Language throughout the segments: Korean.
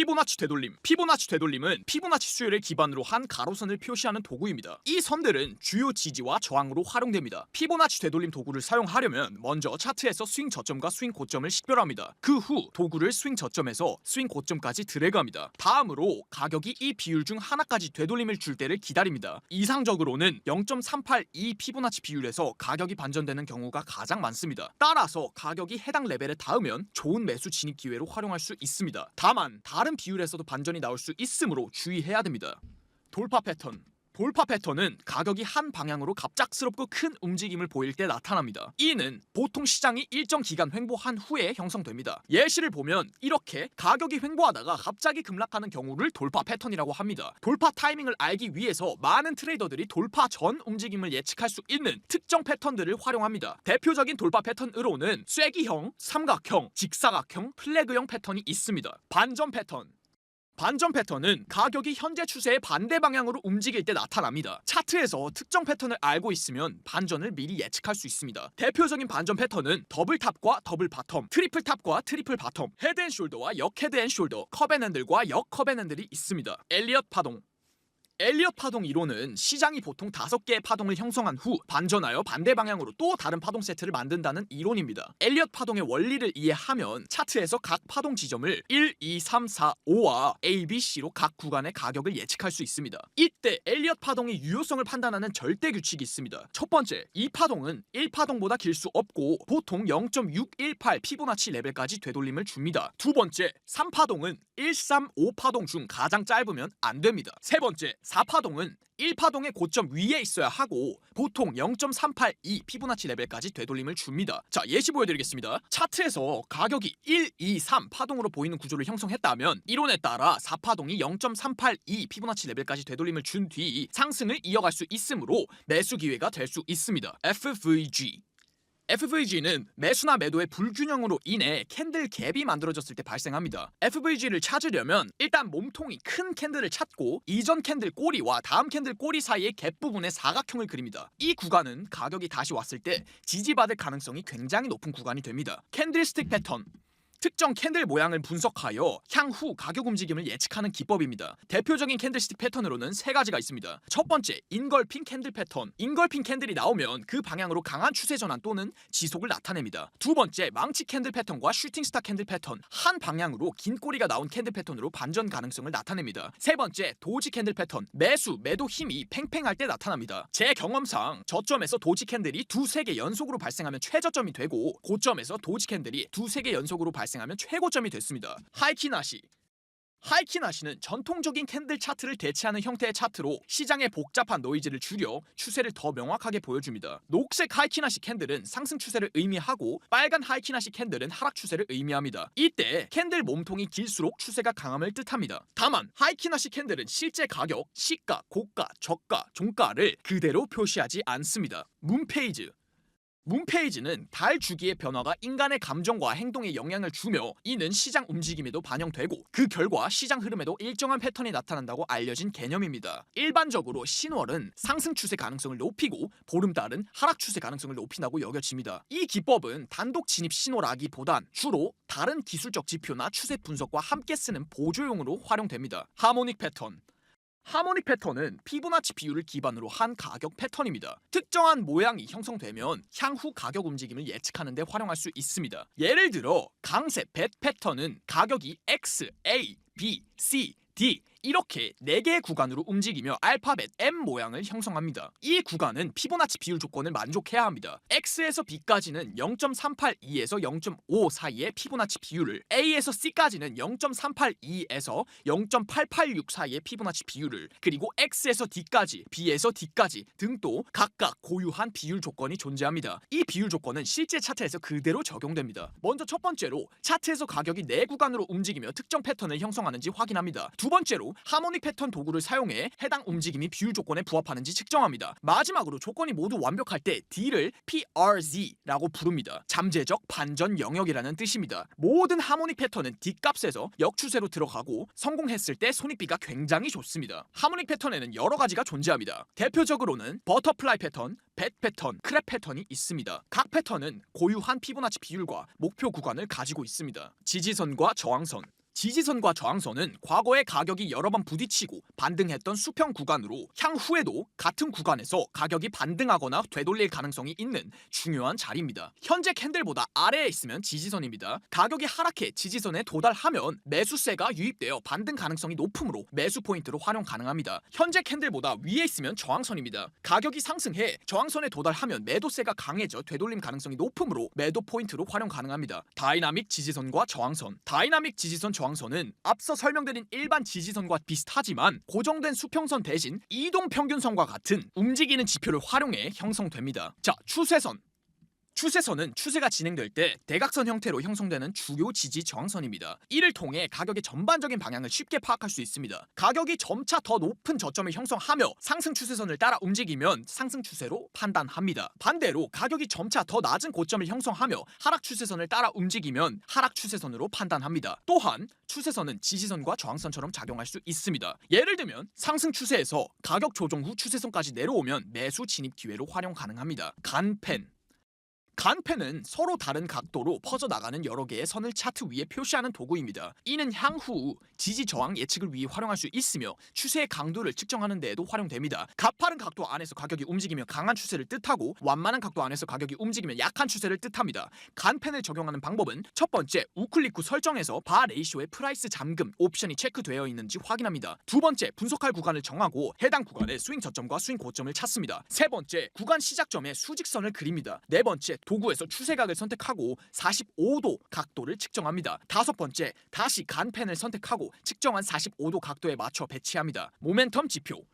피보나치 되돌림. 피보나치 되돌림은 피보나치 수열을 기반으로 한 가로선을 표시하는 도구입니다. 이 선들은 주요 지지와 저항으로 활용됩니다. 피보나치 되돌림 도구를 사용하려면 먼저 차트에서 스윙 저점과 스윙 고점을 식별합니다. 그 후 도구를 스윙 저점에서 스윙 고점까지 드래그합니다. 다음으로 가격이 이 비율 중 하나까지 되돌림을 줄 때를 기다립니다. 이상적으로는 0.382 피보나치 비율에서 가격이 반전되는 경우가 가장 많습니다. 따라서 가격이 해당 레벨에 닿으면 좋은 매수 진입 기회로 활용할 수 있습니다. 다만 다른 비율에서도 반전이 나올 수 있으므로 주의해야 됩니다. 돌파 패턴 돌파 패턴은 가격이 한 방향으로 갑작스럽고 큰 움직임을 보일 때 나타납니다. 이는 보통 시장이 일정 기간 횡보한 후에 형성됩니다. 예시를 보면 이렇게 가격이 횡보하다가 갑자기 급락하는 경우를 돌파 패턴이라고 합니다. 돌파 타이밍을 알기 위해서 많은 트레이더들이 돌파 전 움직임을 예측할 수 있는 특정 패턴들을 활용합니다. 대표적인 돌파 패턴으로는 쐐기형, 삼각형, 직사각형, 플래그형 패턴이 있습니다. 반전 패턴 반전 패턴은 가격이 현재 추세의 반대 방향으로 움직일 때 나타납니다. 차트에서 특정 패턴을 알고 있으면 반전을 미리 예측할 수 있습니다. 대표적인 반전 패턴은 더블 탑과 더블 바텀, 트리플 탑과 트리플 바텀, 헤드 앤 숄더와 역 헤드 앤 숄더, 컵앤 핸들과 역 컵앤 핸들이 있습니다. 엘리엇 파동 엘리엇 파동 이론은 시장이 보통 다섯 개의 파동을 형성한 후 반전하여 반대 방향으로 또 다른 파동 세트를 만든다는 이론입니다. 엘리엇 파동의 원리를 이해하면 차트에서 각 파동 지점을 1, 2, 3, 4, 5와 A, B, C로 각 구간의 가격을 예측할 수 있습니다. 이때 엘리엇 파동의 유효성을 판단하는 절대 규칙이 있습니다. 첫 번째, 이 파동은 1파동보다 길 수 없고 보통 0.618 피보나치 레벨까지 되돌림을 줍니다. 두 번째, 3파동은 1, 3, 5파동 중 가장 짧으면 안 됩니다. 세 번째, 4파동은 1파동의 고점 위에 있어야 하고 보통 0.382 피보나치 레벨까지 되돌림을 줍니다. 자, 예시 보여드리겠습니다. 차트에서 가격이 1, 2, 3 파동으로 보이는 구조를 형성했다면 이론에 따라 4파동이 0.382 피보나치 레벨까지 되돌림을 준 뒤 상승을 이어갈 수 있으므로 매수 기회가 될 수 있습니다. FVG FVG는 매수나 매도의 불균형으로 인해 캔들 갭이 만들어졌을 때 발생합니다. FVG를 찾으려면 일단 몸통이 큰 캔들을 찾고 이전 캔들 꼬리와 다음 캔들 꼬리 사이의 갭 부분에 사각형을 그립니다. 이 구간은 가격이 다시 왔을 때 지지받을 가능성이 굉장히 높은 구간이 됩니다. 캔들스틱 패턴 특정 캔들 모양을 분석하여 향후 가격 움직임을 예측하는 기법입니다. 대표적인 캔들스틱 패턴으로는 세 가지가 있습니다. 첫 번째, 인걸핑 캔들 패턴. 인걸핑 캔들이 나오면 그 방향으로 강한 추세 전환 또는 지속을 나타냅니다. 두 번째, 망치 캔들 패턴과 슈팅스타 캔들 패턴. 한 방향으로 긴 꼬리가 나온 캔들 패턴으로 반전 가능성을 나타냅니다. 세 번째, 도지 캔들 패턴. 매수, 매도 힘이 팽팽할 때 나타납니다. 제 경험상 저점에서 도지 캔들이 두세 개 연속으로 발생하면 최저점이 되고 고점에서 도지 캔들이 두세 개 연속으로 발생 하면 최고점이 됐습니다. 하이키나시 하이키나시는 전통적인 캔들 차트를 대체하는 형태의 차트로 시장의 복잡한 노이즈를 줄여 추세를 더 명확하게 보여줍니다. 녹색 하이키나시 캔들은 상승 추세를 의미하고 빨간 하이키나시 캔들은 하락 추세를 의미합니다. 이때 캔들 몸통이 길수록 추세가 강함을 뜻합니다. 다만 하이키나시 캔들은 실제 가격, 시가, 고가, 저가, 종가를 그대로 표시하지 않습니다. 문페이즈 문페이지는 달 주기의 변화가 인간의 감정과 행동에 영향을 주며 이는 시장 움직임에도 반영되고 그 결과 시장 흐름에도 일정한 패턴이 나타난다고 알려진 개념입니다. 일반적으로 신월은 상승 추세 가능성을 높이고 보름달은 하락 추세 가능성을 높인다고 여겨집니다. 이 기법은 단독 진입 신호라기보단 주로 다른 기술적 지표나 추세 분석과 함께 쓰는 보조용으로 활용됩니다. 하모닉 패턴 하모닉 패턴은 피보나치 비율을 기반으로 한 가격 패턴입니다. 특정한 모양이 형성되면 향후 가격 움직임을 예측하는 데 활용할 수 있습니다. 예를 들어 강세 벳 패턴은 가격이 X, A, B, C, D 이렇게 4개의 구간으로 움직이며 알파벳 M 모양을 형성합니다. 이 구간은 피보나치 비율 조건을 만족해야 합니다. X에서 B까지는 0.382에서 0.5 사이의 피보나치 비율을 A에서 C까지는 0.382에서 0.886 사이의 피보나치 비율을 그리고 X에서 D까지, B에서 D까지 등도 각각 고유한 비율 조건이 존재합니다. 이 비율 조건은 실제 차트에서 그대로 적용됩니다. 먼저 첫 번째로 차트에서 가격이 4구간으로 움직이며 특정 패턴을 형성하는지 확인합니다. 두 번째로 하모닉 패턴 도구를 사용해 해당 움직임이 비율 조건에 부합하는지 측정합니다. 마지막으로 조건이 모두 완벽할 때 D를 PRZ라고 부릅니다. 잠재적 반전 영역이라는 뜻입니다. 모든 하모닉 패턴은 D 값에서 역추세로 들어가고 성공했을 때 손익비가 굉장히 좋습니다. 하모닉 패턴에는 여러 가지가 존재합니다. 대표적으로는 버터플라이 패턴, 벳 패턴, 크랩 패턴이 있습니다. 각 패턴은 고유한 피보나치 비율과 목표 구간을 가지고 있습니다. 지지선과 저항선 지지선과 저항선은 과거에 가격이 여러 번 부딪히고 반등했던 수평 구간으로 향후에도 같은 구간에서 가격이 반등하거나 되돌릴 가능성이 있는 중요한 자리입니다. 현재 캔들보다 아래에 있으면 지지선입니다. 가격이 하락해 지지선에 도달하면 매수세가 유입되어 반등 가능성이 높으므로 매수 포인트로 활용 가능합니다. 현재 캔들보다 위에 있으면 저항선입니다. 가격이 상승해 저항선에 도달하면 매도세가 강해져 되돌림 가능성이 높으므로 매도 포인트로 활용 가능합니다. 다이나믹 지지선과 저항선. 다이나믹 지지선 저항선은 앞서 설명드린 일반 지지선과 비슷하지만 고정된 수평선 대신 이동 평균선과 같은 움직이는 지표를 활용해 형성됩니다. 자, 추세선. 추세선은 추세가 진행될 때 대각선 형태로 형성되는 주요 지지 저항선입니다. 이를 통해 가격의 전반적인 방향을 쉽게 파악할 수 있습니다. 가격이 점차 더 높은 저점을 형성하며 상승 추세선을 따라 움직이면 상승 추세로 판단합니다. 반대로 가격이 점차 더 낮은 고점을 형성하며 하락 추세선을 따라 움직이면 하락 추세선으로 판단합니다. 또한 추세선은 지지선과 저항선처럼 작용할 수 있습니다. 예를 들면 상승 추세에서 가격 조정 후 추세선까지 내려오면 매수 진입 기회로 활용 가능합니다. 간펜 간펜은 서로 다른 각도로 퍼져나가는 여러 개의 선을 차트 위에 표시하는 도구입니다. 이는 향후 지지 저항 예측을 위해 활용할 수 있으며 추세의 강도를 측정하는 데에도 활용됩니다. 가파른 각도 안에서 가격이 움직이면 강한 추세를 뜻하고 완만한 각도 안에서 가격이 움직이면 약한 추세를 뜻합니다. 간펜을 적용하는 방법은 첫 번째 우클릭 후 설정에서 바 레이쇼의 프라이스 잠금 옵션이 체크되어 있는지 확인합니다. 두 번째 분석할 구간을 정하고 해당 구간의 스윙 저점과 스윙 고점을 찾습니다. 세 번째 구간 시작점에 수직선을 그립니다. 네 번째 도구에서 추세각을 선택하고 45도 각도를 측정합니다. 다섯 번째, 다시 간펜을 선택하고 측정한 45도 각도에 맞춰 배치합니다. 모멘텀 지표.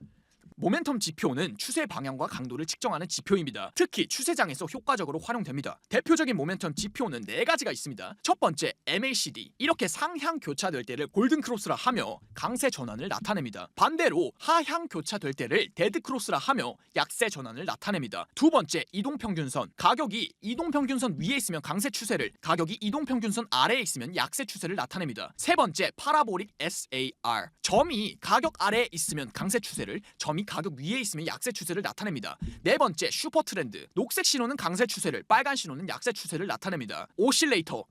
모멘텀 지표는 추세 방향과 강도를 측정하는 지표입니다. 특히 추세장에서 효과적으로 활용됩니다. 대표적인 모멘텀 지표는 네 가지가 있습니다. 첫 번째, MACD. 이렇게 상향 교차될 때를 골든 크로스라 하며 강세 전환을 나타냅니다. 반대로 하향 교차될 때를 데드 크로스라 하며 약세 전환을 나타냅니다. 두 번째, 이동 평균선. 가격이 이동 평균선 위에 있으면 강세 추세를, 가격이 이동 평균선 아래에 있으면 약세 추세를 나타냅니다. 세 번째, 파라보릭 SAR. 점이 가격 아래에 있으면 강세 추세를, 점이 가격 위에 있으면 약세 추세를 나타냅니다. 네 번째, 슈퍼 트렌드. 녹색 신호는 강세 추세를, 빨간 신호는 약세 추세를 나타냅니다. 오실레이터.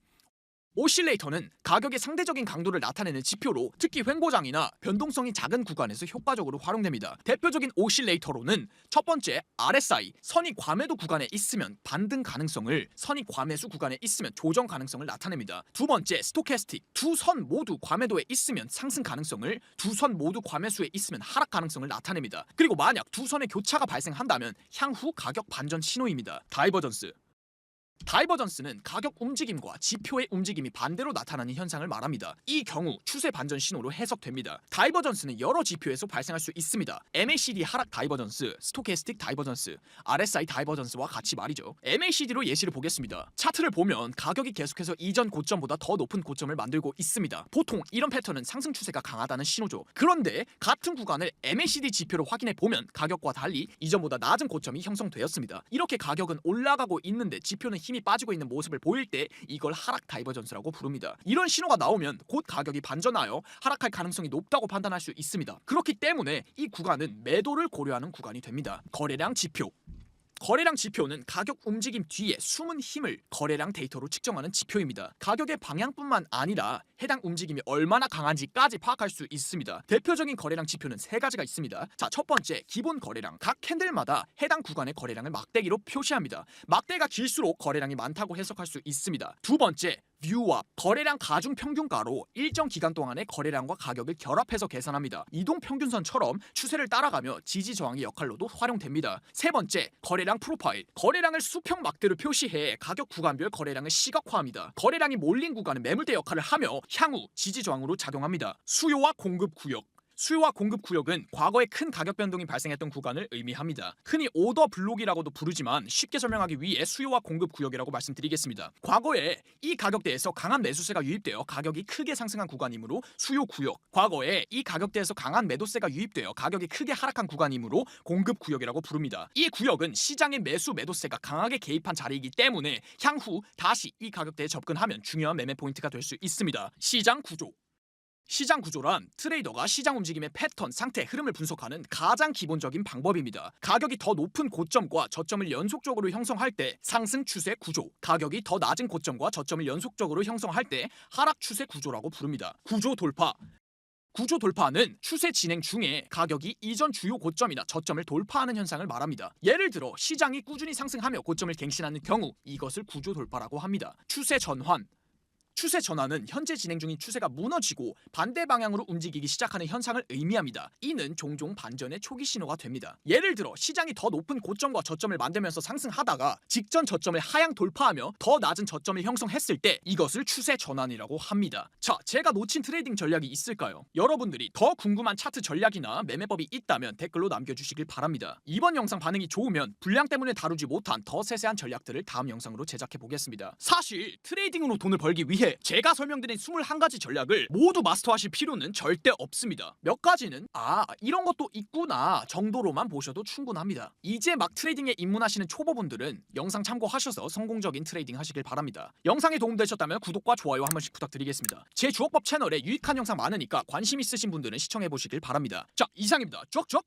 오실레이터는 가격의 상대적인 강도를 나타내는 지표로 특히 횡보장이나 변동성이 작은 구간에서 효과적으로 활용됩니다. 대표적인 오실레이터로는 첫 번째 RSI 선이 과매도 구간에 있으면 반등 가능성을 선이 과매수 구간에 있으면 조정 가능성을 나타냅니다. 두 번째 스토캐스틱 두 선 모두 과매도에 있으면 상승 가능성을 두 선 모두 과매수에 있으면 하락 가능성을 나타냅니다. 그리고 만약 두 선의 교차가 발생한다면 향후 가격 반전 신호입니다. 다이버전스 다이버전스는 가격 움직임과 지표의 움직임이 반대로 나타나는 현상을 말합니다. 이 경우 추세 반전 신호로 해석됩니다. 다이버전스는 여러 지표에서 발생할 수 있습니다. MACD 하락 다이버전스, 스토캐스틱 다이버전스, RSI 다이버전스와 같이 말이죠. MACD로 예시를 보겠습니다. 차트를 보면 가격이 계속해서 이전 고점보다 더 높은 고점을 만들고 있습니다. 보통 이런 패턴은 상승 추세가 강하다는 신호죠. 그런데 같은 구간을 MACD 지표로 확인해 보면 가격과 달리 이전보다 낮은 고점이 형성되었습니다. 이렇게 가격은 올라가고 있는데 지표는 힘이 빠지고 있는 모습을 보일 때 이걸 하락 다이버전스라고 부릅니다. 이런 신호가 나오면 곧 가격이 반전하여 하락할 가능성이 높다고 판단할 수 있습니다. 그렇기 때문에 이 구간은 매도를 고려하는 구간이 됩니다. 거래량 지표 거래량 지표는 가격 움직임 뒤에 숨은 힘을 거래량 데이터로 측정하는 지표입니다. 가격의 방향뿐만 아니라 해당 움직임이 얼마나 강한지까지 파악할 수 있습니다. 대표적인 거래량 지표는 세 가지가 있습니다. 자, 첫 번째 기본 거래량. 각 캔들마다 해당 구간의 거래량을 막대기로 표시합니다. 막대가 길수록 거래량이 많다고 해석할 수 있습니다. 두 번째 뷰와 거래량 가중 평균가로 일정 기간 동안의 거래량과 가격을 결합해서 계산합니다. 이동 평균선처럼 추세를 따라가며 지지 저항의 역할로도 활용됩니다. 세 번째, 거래량 프로파일. 거래량을 수평 막대로 표시해 가격 구간별 거래량을 시각화합니다. 거래량이 몰린 구간은 매물대 역할을 하며 향후 지지 저항으로 작용합니다. 수요와 공급 구역. 수요와 공급 구역은 과거에 큰 가격 변동이 발생했던 구간을 의미합니다. 흔히 오더 블록이라고도 부르지만 쉽게 설명하기 위해 수요와 공급 구역이라고 말씀드리겠습니다. 과거에 이 가격대에서 강한 매수세가 유입되어 가격이 크게 상승한 구간이므로 수요 구역, 과거에 이 가격대에서 강한 매도세가 유입되어 가격이 크게 하락한 구간이므로 공급 구역이라고 부릅니다. 이 구역은 시장의 매수 매도세가 강하게 개입한 자리이기 때문에 향후 다시 이 가격대에 접근하면 중요한 매매 포인트가 될 수 있습니다. 시장 구조 시장 구조란 트레이더가 시장 움직임의 패턴, 상태, 흐름을 분석하는 가장 기본적인 방법입니다. 가격이 더 높은 고점과 저점을 연속적으로 형성할 때 상승 추세 구조, 가격이 더 낮은 고점과 저점을 연속적으로 형성할 때 하락 추세 구조라고 부릅니다. 구조 돌파 구조 돌파는 추세 진행 중에 가격이 이전 주요 고점이나 저점을 돌파하는 현상을 말합니다. 예를 들어 시장이 꾸준히 상승하며 고점을 갱신하는 경우 이것을 구조 돌파라고 합니다. 추세 전환 추세 전환은 현재 진행 중인 추세가 무너지고 반대 방향으로 움직이기 시작하는 현상을 의미합니다. 이는 종종 반전의 초기 신호가 됩니다. 예를 들어 시장이 더 높은 고점과 저점을 만들면서 상승하다가 직전 저점을 하향 돌파하며 더 낮은 저점을 형성했을 때 이것을 추세 전환이라고 합니다. 자, 제가 놓친 트레이딩 전략이 있을까요? 여러분들이 더 궁금한 차트 전략이나 매매법이 있다면 댓글로 남겨주시길 바랍니다. 이번 영상 반응이 좋으면 분량 때문에 다루지 못한 더 세세한 전략들을 다음 영상으로 제작해 보겠습니다. 사실 트레이딩으로 돈을 벌기 위해 제가 설명드린 21가지 전략을 모두 마스터하실 필요는 절대 없습니다. 몇 가지는 아 이런 것도 있구나 정도로만 보셔도 충분합니다. 이제 막 트레이딩에 입문하시는 초보분들은 영상 참고하셔서 성공적인 트레이딩 하시길 바랍니다. 영상이 도움되셨다면 구독과 좋아요 한 번씩 부탁드리겠습니다. 제 주옥법 채널에 유익한 영상 많으니까 관심 있으신 분들은 시청해 보시길 바랍니다. 자 이상입니다. 쪽쪽